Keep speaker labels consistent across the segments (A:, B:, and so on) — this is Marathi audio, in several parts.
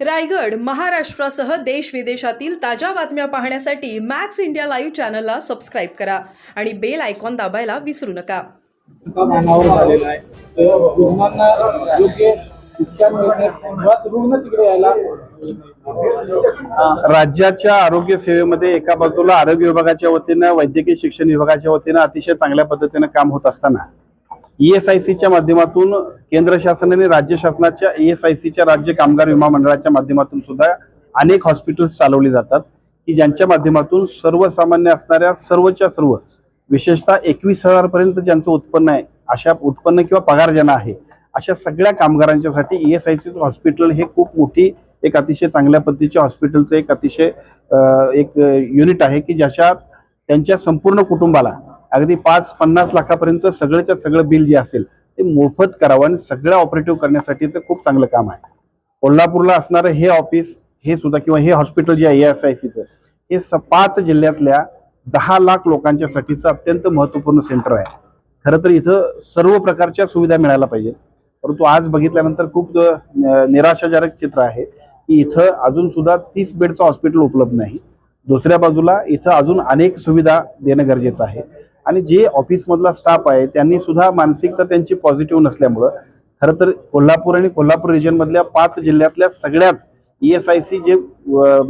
A: रायगड महाराष्ट्रासह देश विदेशातील ताज्या बातम्या पाहण्यासाठी मॅक्स इंडिया लाईव्ह चॅनलला सबस्क्राईब करा आणि बेल आयकॉन दाबायला विसरू नका.
B: का मानावर झालेला आहे. तर रुग्णांना योग्य उपचार मिळण्यात मुळात रुग्णच इकडे यायला
C: राज्याच्या आरोग्य सेवेमध्ये एका बाजूला आरोग्य विभागाच्या वतीनं वैद्यकीय शिक्षण विभागाच्या वतीनं अतिशय चांगल्या पद्धतीनं काम होत असताना ई एस आय सीच्या माध्यमातून केंद्र शासनाने राज्य शासनाच्या ईएसआयसीच्या एस आय सीच्या राज्य कामगार विमा मंडळाच्या माध्यमातून सुद्धा अनेक हॉस्पिटल्स चालवली जातात की ज्यांच्या माध्यमातून सर्वसामान्य असणाऱ्या सर्वच्या सर्व विशेषतः एकवीस हजारपर्यंत ज्यांचं उत्पन्न आहे अशा उत्पन्न किंवा पगार ज्यांना आहे अशा सगळ्या कामगारांच्यासाठी E S I C hospital हे खूप मोठी एक अतिशय चांगल्या पद्धतीच्या हॉस्पिटलचं एक अतिशय एक युनिट आहे की ज्याच्यात त्यांच्या संपूर्ण कुटुंबाला अगदी पाच पन्नास लाखापर्यंत सगळंच्या सगळं बिल जे असेल ते मोफत करावं आणि सगळं ऑपरेटिव्ह करण्यासाठीचं खूप चांगलं काम आहे. कोल्हापूरला असणारं हे ऑफिस हे सुद्धा किंवा हे हॉस्पिटल जे आहे एस आय सीचं हे स पाच जिल्ह्यातल्या दहा लाख लोकांच्यासाठीचं अत्यंत महत्त्वपूर्ण सेंटर आहे. खरं तर इथं सर्व प्रकारच्या सुविधा मिळायला पाहिजेत परंतु आज बघितल्यानंतर खूप निराशाजनक चित्र आहे की इथं अजून सुद्धा तीस बेडचं हॉस्पिटल उपलब्ध नाही. दुसऱ्या बाजूला इथं अजून अनेक सुविधा देणं गरजेचं आहे. आणि जे ऑफिसमधला स्टाफ आहे त्यांनी सुद्धा मानसिकता त्यांची पॉझिटिव्ह नसल्यामुळं खरं तर कोल्हापूर आणि कोल्हापूर रिजनमधल्या पाच जिल्ह्यातल्या सगळ्याच ई एस आय सी जे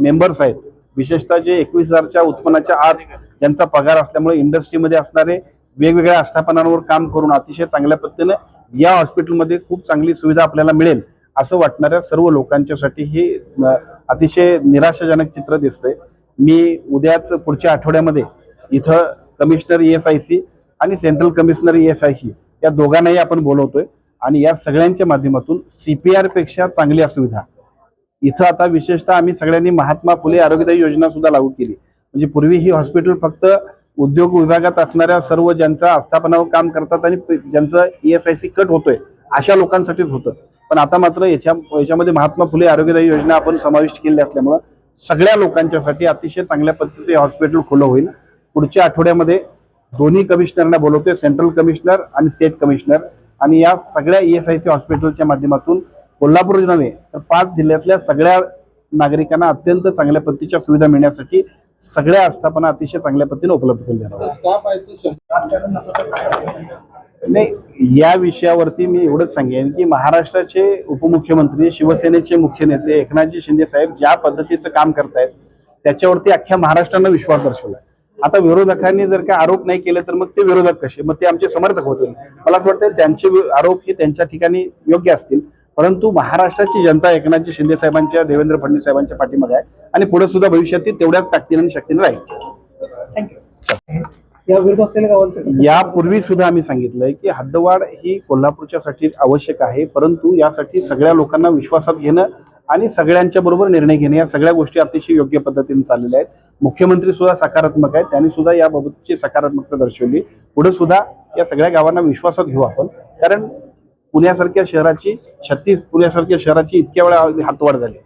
C: मेंबर्स आहेत विशेषतः जे एकवीस हजारच्या उत्पन्नाच्या आत ज्यांचा पगार असल्यामुळे इंडस्ट्रीमध्ये असणारे वेगवेगळ्या आस्थापनांवर काम करून अतिशय चांगल्या पद्धतीने या हॉस्पिटलमध्ये खूप चांगली सुविधा आपल्याला मिळेल असं वाटणाऱ्या सर्व लोकांच्यासाठी हे अतिशय निराशाजनक चित्र दिसतंय. मी उद्याच पुढच्या आठवड्यामध्ये इथं commissioner E S I C central commissioner E S I C दोघांनाही आपण बोलवतोय. आणि या सगळ्यांच्या माध्यमातून सीपीआरपेक्षा चांगल्या सुविधा इथं आता विशेषतः आम्ही सगळ्यांनी महात्मा फुले आरोग्यदायी योजना सुद्धा लागू केली. म्हणजे पूर्वी ही हॉस्पिटल फक्त उद्योग विभागात असणाऱ्या सर्व ज्यांचा आस्थापनावर काम करतात आणि ज्यांचं ESIC S I C cut होतोय अशा लोकांसाठीच होतं. पण आता मात्र याच्या याच्यामध्ये महात्मा फुले आरोग्यदायी योजना आपण समाविष्ट केली असल्यामुळं सगळ्या लोकांच्यासाठी अतिशय चांगल्या पद्धतीचे हॉस्पिटल खुलं होईल. पुढच्या आठवड्यामध्ये दोन्ही कमिशनरना बोलवते सेंट्रल कमिशनर आणि स्टेट कमिशनर आणि या सगळ्या ई एस आय सी हॉस्पिटलच्या माध्यमातून कोल्हापूर नव्हे तर पाच जिल्ह्यातल्या सगळ्या नागरिकांना अत्यंत चांगल्या पद्धतीच्या सुविधा मिळण्यासाठी सगळ्या आस्थापना अतिशय चांगल्या पद्धतीने उपलब्ध करून देणार नाही या विषयावरती मी एवढंच सांगेन की महाराष्ट्राचे उपमुख्यमंत्री शिवसेनेचे मुख्य नेते एकनाथजी शिंदे साहेब ज्या पद्धतीचं काम करतायत त्याच्यावरती अख्ख्या महाराष्ट्रानं विश्वास दर्शवलाय. आता विरोधकांनी जर का आरोप नाही केले तर मग ते विरोधक कसे? मग ते आमचे समर्थक होतील. मला असं वाटतं त्यांचे आरोप हे त्यांच्या ठिकाणी योग्य असतील. परंतु महाराष्ट्राची जनता एकनाथजी शिंदे साहेबांच्या देवेंद्र फडणवीस साहेबांच्या पाठीमागे आहे आणि पुढे सुद्धा भविष्यात ती तेवढ्याच ताकदीने आणि शक्तीने राहील? यापूर्वी सुद्धा आम्ही सांगितलंय की हद्दवाढ ही कोल्हापूरच्यासाठी आवश्यक आहे परंतु यासाठी सगळ्या लोकांना विश्वासात घेणं आणि सगळ्यांच्या बरोबर निर्णय घेणे. या सगळ्या गोष्टी अतिशय योग्य पद्धतीने चाललेल्या आहेत. मुख्यमंत्री सुद्धा सकारात्मक आहेत. त्यांनी सुद्धा याबाबतची सकारात्मकता दर्शवली. पुढे सुद्धा या सगळ्या गावांना विश्वासात घेऊ आपण. कारण पुण्यासारख्या शहराची छत्तीस पुण्यासारख्या शहराची इतक्या वेळा हातवाढ झाली.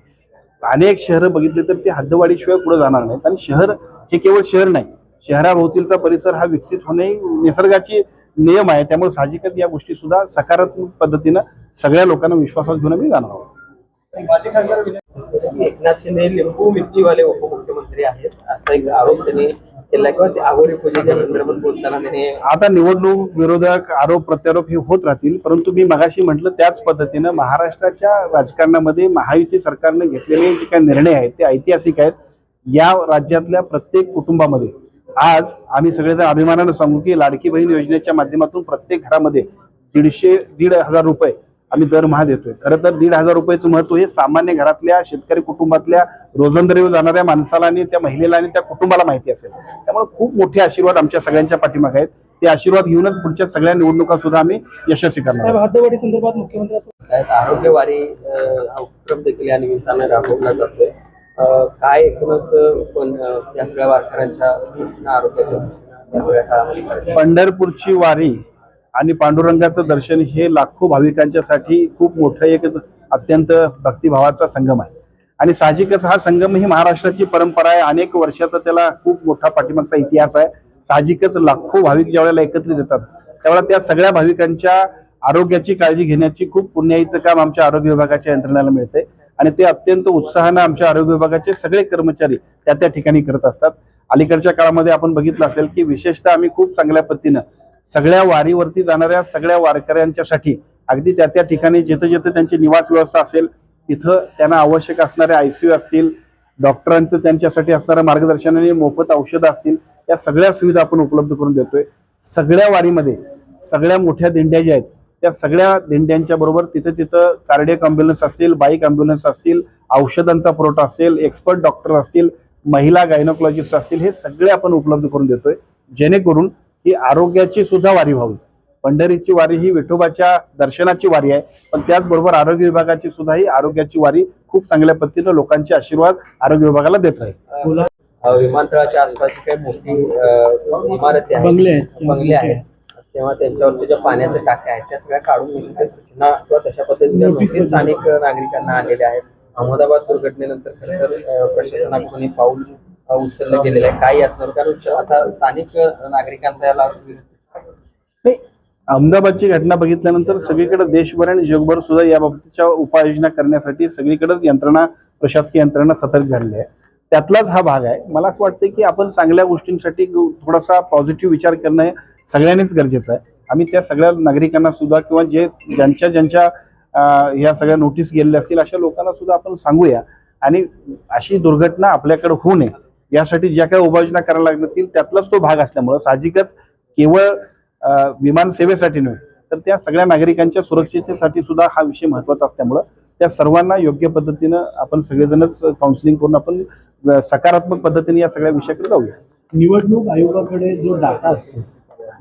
C: अनेक शहरं बघितले तर ते हद्दवाढीशिवाय पुढे जाणार नाहीत. आणि शहर हे केवळ शहर नाही. शहराभोवतीलचा परिसर हा विकसित होणे निसर्गाची नियम आहे. त्यामुळे साहजिकच या गोष्टी सुद्धा सकारात्मक पद्धतीनं सगळ्या लोकांना विश्वासात घेऊन मी जाणार आहोत.
B: माजी खासदार
D: एकनाथ शिंदे लिंबू मिरचीवाले उपमुख्यमंत्री आहेत असा एक आरोप त्यांनी केला किंवा ते आगोरी पूजेच्या संदर्भात बोलताना त्यांनी
C: आता निवडणूक विरोधक आरोप प्रत्यारोप हे होत राहतील परंतु मी मगाशी म्हटलं त्याच पद्धतीनं महाराष्ट्राच्या राजकारणामध्ये महायुती सरकारने घेतलेले जे काही निर्णय आहेत ते ऐतिहासिक आहेत. या राज्यातल्या प्रत्येक कुटुंबामध्ये आज आम्ही सगळेजण अभिमानानं सांगू की लाडकी बहीण योजनेच्या माध्यमातून प्रत्येक घरामध्ये दीडशे दीड हजार रुपये आम्ही दरमहा देतोय खरं तर दीड हजार रुपयाचं महत्त्व हे सामान्य घरातल्या शेतकरी कुटुंबातल्या रोजंदारीवर जाणाऱ्या माणसाला आणि त्या महिलेला आणि त्या कुटुंबाला माहिती असेल त्यामुळे खूप मोठे आशीर्वाद आमच्या सगळ्यांच्या पाठीमागे आहेत ते आशीर्वाद घेऊनच पुढच्या सगळ्या निवडणुका सुद्धा आम्ही यशस्वी करणार.
B: हद्दवाढी संदर्भात मुख्यमंत्री
D: आरोग्यवारी हा उपक्रम देखील या निमित्तानं राबवला जातोय काय एकूणच पण या सगळ्या वारकऱ्यांच्या आरोग्याच्या?
C: पंढरपूरची वारी आणि पांडुरंगाचं दर्शन हे लाखो भाविकांच्यासाठी खूप मोठं एक अत्यंत भक्तिभावाचा संगम आहे. आणि साहजिकच हा संगम ही महाराष्ट्राची परंपरा आहे. अनेक वर्षाचा त्याला खूप मोठा पाठिंबाचा इतिहास आहे. साहजिकच लाखो भाविक ज्यावेळेला एकत्रित येतात त्यावेळेला त्या सगळ्या भाविकांच्या आरोग्याची काळजी घेण्याची खूप पुण्याईचं काम आमच्या आरोग्य विभागाच्या यंत्रणेला मिळते आणि ते अत्यंत उत्साहानं आमच्या आरोग्य विभागाचे सगळे कर्मचारी त्या त्या ठिकाणी करत असतात. अलीकडच्या काळामध्ये आपण बघितलं असेल की विशेषतः आम्ही खूप चांगल्या पद्धतीनं सगळ्या वारीवरती जाणाऱ्या सगळ्या वारकऱ्यांच्यासाठी अगदी त्या त्या ठिकाणी जिथं जिथं त्यांची निवास व्यवस्था असेल तिथं त्यांना आवश्यक असणारे आयसीयू असतील डॉक्टरांचं त्यांच्यासाठी असणारं मार्गदर्शन आणि मोफत औषधं असतील या सगळ्या सुविधा आपण उपलब्ध करून देतोय. सगळ्या वारीमध्ये सगळ्या मोठ्या दिंड्या ज्या आहेत त्या सगळ्या दिंड्यांच्या बरोबर तिथं तिथं कार्डियक अँब्युलन्स असतील बाईक अँब्युलन्स असतील औषधांचा पुरवठा असेल एक्सपर्ट डॉक्टर असतील महिला गायनोकॉलॉजिस्ट असतील हे सगळे आपण उपलब्ध करून देतोय. जेणेकरून ही आरोग्याची सुद्धा वारी व्हावी. पंढरीची वारी ही विठोबाच्या दर्शनाची वारी आहे. पण त्याचबरोबर आरोग्य विभागाची सुद्धा ही आरोग्याची वारी खूप चांगल्या पद्धतीनं लोकांचे आशीर्वाद आरोग्य विभागाला देत राहील.
D: विमानतळाच्या आसपासची काही मोठी इमारती आहेत.
B: बंगले आहेत.
D: बंगले आहेत. तेव्हा त्यांच्यावरच्या ज्या पाण्याच्या टाक्या आहेत त्या सगळ्या काढून घेण्याच्या सूचना किंवा तशा
B: नोटीस
D: स्थानिक नागरिकांना आलेल्या आहेत. अहमदाबाद दुर्घटनेनंतर खरं तर प्रशासनाकडून पाऊल उचललं गेलेलं आहे. काही असणार कारण आता स्थानिक नागरिकांचा याला
C: नाही अहमदाबादची घटना बघितल्यानंतर सगळीकडे देशभर आणि जगभर सुद्धा या बाबतीच्या उपाययोजना करण्यासाठी सगळीकडेच यंत्रणा प्रशासकीय यंत्रणा सतर्क झालेली आहे. त्यातलाच हा भाग आहे. मला असं वाटतं की आपण चांगल्या गोष्टींसाठी थोडासा पॉझिटिव्ह विचार करणं हे सगळ्यांनीच गरजेचं आहे. आम्ही त्या सगळ्या नागरिकांना सुद्धा किंवा जे ज्यांच्या ज्यांच्या ह्या सगळ्या नोटीस गेलेल्या असतील अशा लोकांना सुद्धा आपण सांगूया. आणि अशी दुर्घटना आपल्याकडे होऊ नये. यासाठी ज्या काही उपाययोजना करायला लागतील त्यातलाच तो भाग असल्यामुळं साहजिकच केवळ विमान सेवेसाठी नव्हे तर त्या सगळ्या नागरिकांच्या सुरक्षेसाठी सुद्धा हा विषय महत्त्वाचा असल्यामुळं त्या सर्वांना योग्य पद्धतीनं आपण सगळेजणच काउन्सिलिंग करून आपण सकारात्मक पद्धतीने या सगळ्या विषयाकडे जाऊया.
B: निवडणूक आयोगाकडे जो डाटा असतो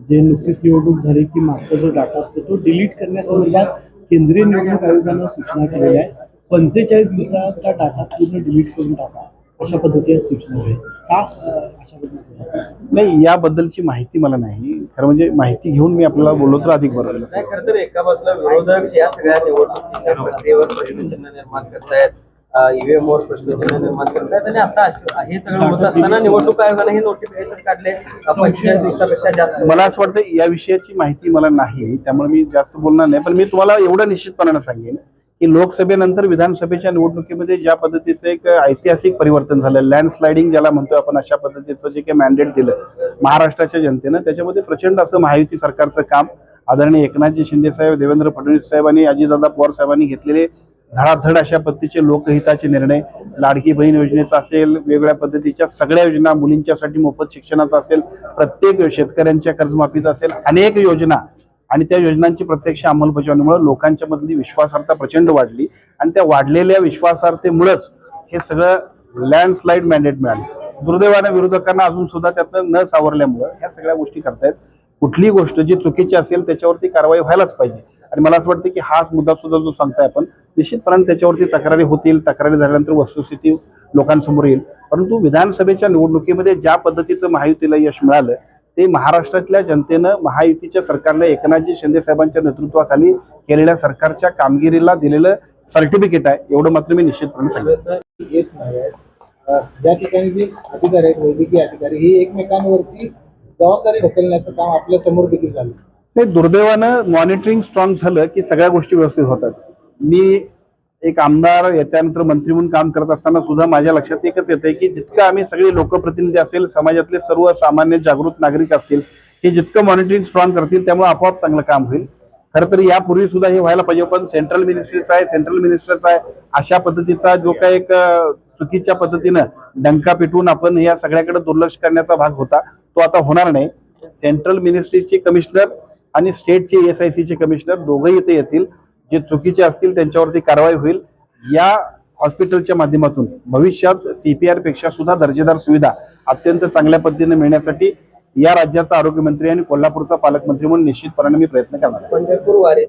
B: जे नुकतीच निवडणूक झाली की मागचा जो डाटा असतो तो डिलीट करण्यासंदर्भात केंद्रीय निवडणूक आयोगानं सूचना केलेल्या आहे. पंचेचाळीस दिवसाचा डाटा पूर्ण डिलीट करून टाका. अशा पद्धतीच्या सूचना आहेत. का अशा पद्धतीने
C: नाही याबद्दलची माहिती मला नाही. खरं म्हणजे माहिती घेऊन मी आपल्याला बोललो तर अधिक बरं.
D: नाही खरं तर एका बाजूला विरोधक या सगळ्या निवडणुकीच्या प्रक्रियेवर प्रश्नचिन्ह निर्माण करतायत ईव्हीएम वर प्रश्नचिन्ह निर्माण करतायत आणि आता हे सगळं होत असताना निवडणूक आयोगाने हे नोटिफिकेशन काढले पंचेचाळीस दिवसापेक्षा जास्त.
C: मला असं वाटतं या विषयाची माहिती मला नाही. त्यामुळे मी जास्त बोलणार नाही. पण मी तुम्हाला एवढं निश्चितपणानं सांगेन की लोकसभेनंतर विधानसभेच्या निवडणुकीमध्ये ज्या पद्धतीचं एक ऐतिहासिक परिवर्तन झालं लँडस्लायडिंग ज्याला म्हणतो आपण अशा पद्धतीचं जे काही मॅन्डेट दिलं महाराष्ट्राच्या जनतेनं त्याच्यामध्ये प्रचंड असं महायुती सरकारचं काम आदरणीय एकनाथजी शिंदे साहेब देवेंद्र फडणवीस साहेब आणि अजितदादा पवार साहेबांनी घेतलेले धडाधड अशा पद्धतीचे लोकहिताचे निर्णय. लाडकी बहीण योजनेचा असेल वेगवेगळ्या पद्धतीच्या सगळ्या योजना मुलींच्यासाठी मोफत शिक्षणाचा असेल प्रत्येक शेतकऱ्यांच्या कर्जमाफीचा असेल अनेक योजना आणि त्या योजनांची प्रत्यक्ष अंमलबजावणीमुळे लोकांच्या मधली विश्वासार्हता प्रचंड वाढली आणि त्या वाढलेल्या विश्वासार्हतेमुळेच हे सगळं लँडस्लाईड मॅन्डेट मिळालं. दुर्दैवाने विरोधकांना अजून सुद्धा त्यातनं न सावरल्यामुळं ह्या सगळ्या गोष्टी करतायत. कुठली गोष्ट जी चुकीची असेल त्याच्यावरती कारवाई व्हायलाच पाहिजे. आणि मला असं वाटतं की हाच मुद्दा सुद्धा जो सांगताय आपण निश्चितपणे त्याच्यावरती तक्रारी होतील. तक्रारी झाल्यानंतर वस्तुस्थिती लोकांसमोर येईल. परंतु विधानसभेच्या निवडणुकीमध्ये ज्या पद्धतीचं महायुतीला यश मिळालं ते महाराष्ट्रातल्या जनतेनं महायुतीच्या सरकारने एकनाथजी शिंदे साहेबांच्या नेतृत्वाखाली केलेल्या सरकारच्या कामगिरीला दिलेलं सर्टिफिकेट आहे. एवढं मात्र मी निश्चितपणे.
B: अं, ज्या ठिकाणी जे अधिकारी आहेत वैद्यकीय अधिकारी हे एकमेकांवरती जबाबदारी ढकलण्याचं काम आपल्यासमोर देखील झालं.
C: नाही दुर्दैवानं मॉनिटरिंग स्ट्रॉंग झालं की सगळ्या गोष्टी व्यवस्थित होतात. मी एक आमदार येत्यानंतर मंत्री म्हणून काम करत असताना सुद्धा माझ्या लक्षात एकच येतंय की जितकं आम्ही सगळे लोकप्रतिनिधी असेल समाजातले सर्व सामान्य जागृत नागरिक असतील हे जितकं मॉनिटरिंग स्ट्रॉंग करतील त्यामुळे आपोआप चांगलं काम होईल. खरं तर यापूर्वी सुद्धा हे व्हायला पाहिजे पण सेंट्रल मिनिस्ट्रीचा आहे सेंट्रल मिनिस्टरचा आहे अशा पद्धतीचा जो काही एक चुकीच्या पद्धतीनं डंका पिटवून आपण या सगळ्याकडे दुर्लक्ष करण्याचा भाग होता तो आता होणार नाही. सेंट्रल मिनिस्ट्रीचे कमिशनर आणि स्टेटचे एस आय सीचे कमिशनर दोघंही इथे येतील. जे चुकीचे असतील त्यांच्यावरती कारवाई होईल. या हॉस्पिटलच्या माध्यमातून भविष्यात सीपीआरपेक्षा सुद्धा दर्जेदार सुविधा अत्यंत चांगल्या पद्धतीने मिळण्यासाठी या राज्याचा आरोग्यमंत्री आणि कोल्हापूरचा पालकमंत्री म्हणून निश्चितपणाने मी प्रयत्न करणार
D: पंढरपूर वारी